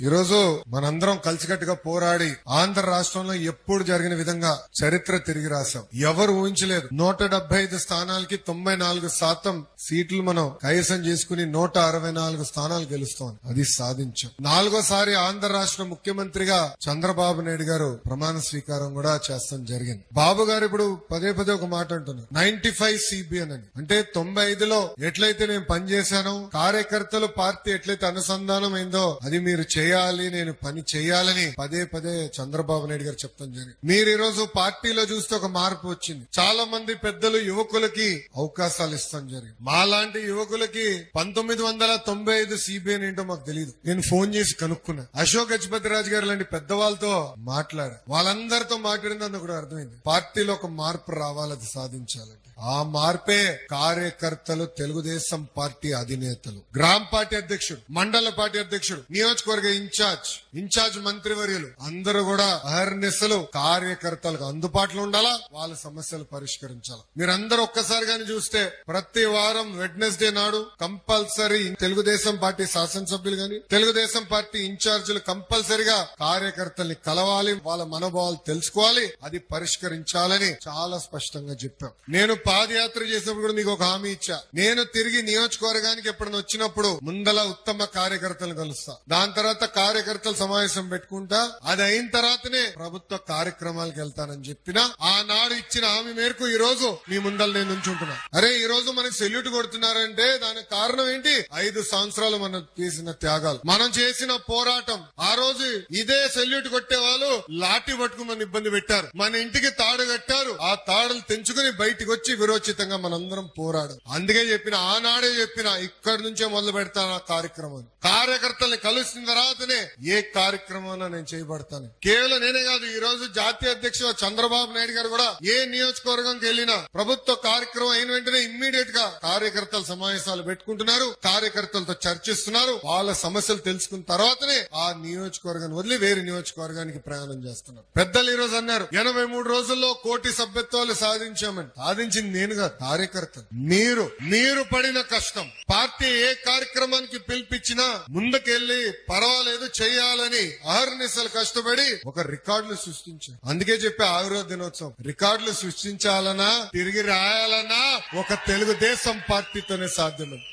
ఈరోజు మనందరం కలిసికట్టుగా పోరాడి ఆంధ్ర రాష్ట్రంలో ఎప్పుడు జరిగిన విధంగా చరిత్ర తిరిగి రాశాం. ఎవరు ఊహించలేదు. నూట డెబ్బై ఐదు స్థానాలకి తొంభై నాలుగు శాతం సీట్లు మనం కైవసం చేసుకుని నూట అరవై నాలుగు స్థానాలు గెలుస్తాం అది సాధించాం. నాలుగోసారి ఆంధ్ర రాష్ట్ర ముఖ్యమంత్రిగా చంద్రబాబు నాయుడు గారు ప్రమాణ స్వీకారం కూడా చేస్తాం జరిగింది. బాబు గారు ఇప్పుడు పదే పదే ఒక మాట అంటున్నారు. నైన్టీ ఫైవ్ సిబిఎన్ అని. అంటే తొంభై ఐదులో ఎట్లయితే నేను పనిచేశానో కార్యకర్తలు పార్టీ ఎట్లయితే అనుసంధానం అయిందో అది మీరు చే చేయాలి నేను పని చేయాలని పదే పదే చంద్రబాబు నాయుడు గారు చెప్తాం జరిగింది మీరు ఈ రోజు పార్టీలో చూస్తే ఒక మార్పు వచ్చింది. చాలా మంది పెద్దలు యువకులకి అవకాశాలు ఇస్తాం జరిగింది మాలాంటి యువకులకి పంతొమ్మిది వందల తొంభై ఐదు సిబిఐ ఏంటో మాకు తెలియదు నేను ఫోన్ చేసి కనుక్కున్నా. అశోక్ గజపతిరాజు గారు లాంటి పెద్దవాళ్ళతో మాట్లాడా. వాళ్ళందరితో మాట్లాడిందని కూడా అర్థమైంది. పార్టీలో ఒక మార్పు రావాలి అది సాధించాలంటే. ఆ మార్పే కార్యకర్తలు తెలుగుదేశం పార్టీ అధినేతలు. గ్రామ పార్టీ అధ్యక్షుడు మండల పార్టీ అధ్యక్షుడు నియోజకవర్గ ఇన్ఛార్జ్ ఇన్ఛార్జ్ మంత్రివర్యులు అందరూ కూడా అహర్నిశలు కార్యకర్తలకు అందుబాటులో ఉండాలా వాళ్ళ సమస్యలు పరిష్కరించాలా మీరందరూ ఒక్కసారి కానీ చూస్తే ప్రతి వారం వెడ్నెస్డే నాడు కంపల్సరీ తెలుగుదేశం పార్టీ శాసనసభ్యులు గాని తెలుగుదేశం పార్టీ ఇన్ఛార్జీలు కంపల్సరిగా కార్యకర్తల్ని కలవాలి వాళ్ళ మనోభావాలు తెలుసుకోవాలి అది పరిష్కరించాలని చాలా స్పష్టంగా చెప్పాం నేను పాదయాత్ర చేసినప్పుడు కూడా మీకు ఒక హామీ ఇచ్చా నేను తిరిగి నియోజకవర్గానికి ఎప్పుడైనా వచ్చినప్పుడు ముందల ఉత్తమ కార్యకర్తలు కలుస్తా దాని తర్వాత కార్యకర్తల సమావేశం పెట్టుకుంటా అది అయిన తర్వాతనే ప్రభుత్వ కార్యక్రమాలకు వెళ్తానని చెప్పిన ఆనాడు ఇచ్చిన హామీ మేరకు ఈ రోజు మీ ముందల నేను ఉంచుంటున్నా అరే ఈ రోజు మనకి సెల్యూట్ కొడుతున్నారంటే దానికి కారణం ఏంటి? ఐదు సంవత్సరాలు మనం చేసిన త్యాగాలు. మనం చేసిన పోరాటం. ఆ రోజు ఇదే సెల్యూట్ కొట్టే వాళ్ళు లాఠీ పట్టుకుని మన ఇబ్బంది పెట్టారు. మన ఇంటికి తాడు కట్టారు. ఆ తాడులు తెంచుకుని బయటికి వచ్చి విరోచితంగా మనందరం పోరాడు. అందుకే చెప్పిన ఆనాడే చెప్పిన ఇక్కడి నుంచే మొదలు పెడతాను ఆ కార్యక్రమం. కార్యకర్తల్ని కలిసిన తర్వాతనే ఏ కార్యక్రమంలో నేను చేయబడతాను? కేవలం నేనే కాదు ఈ రోజు జాతీయ అధ్యక్షుడు చంద్రబాబు నాయుడు గారు కూడా ఏ నియోజకవర్గంకి వెళ్ళినా ప్రభుత్వ కార్యక్రమం అయిన వెంటనే ఇమ్మీడియట్గా కార్యకర్తల సమావేశాలు పెట్టుకుంటున్నారు కార్యకర్తలతో చర్చిస్తున్నారు వాళ్ళ సమస్యలు తెలుసుకున్న తర్వాతనే ఆ నియోజకవర్గాన్ని వదిలి వేరే నియోజకవర్గానికి ప్రయాణం చేస్తున్నారు. పెద్దలు ఈ రోజు అన్నారు ఎనభై మూడు రోజుల్లో కోటి సభ్యత్వాలు సాధించామని. సాధించింది నేనుగా కార్యకర్త మీరు మీరు పడిన కష్టం. పార్టీ ఏ కార్యక్రమానికి పిలిపించినా ముందుకెళ్ళి పర్వాలేదు. చేయాలని అహర్నిశలు కష్టపడి ఒక రికార్డులు సృష్టించారు. అందుకే చెప్పే ఆయుర్వేద దినోత్సవం. రికార్డులు సృష్టించాలన్నా తిరిగి రాయాలన్నా ఒక తెలుగుదేశం పార్టీతోనే సాధ్యమే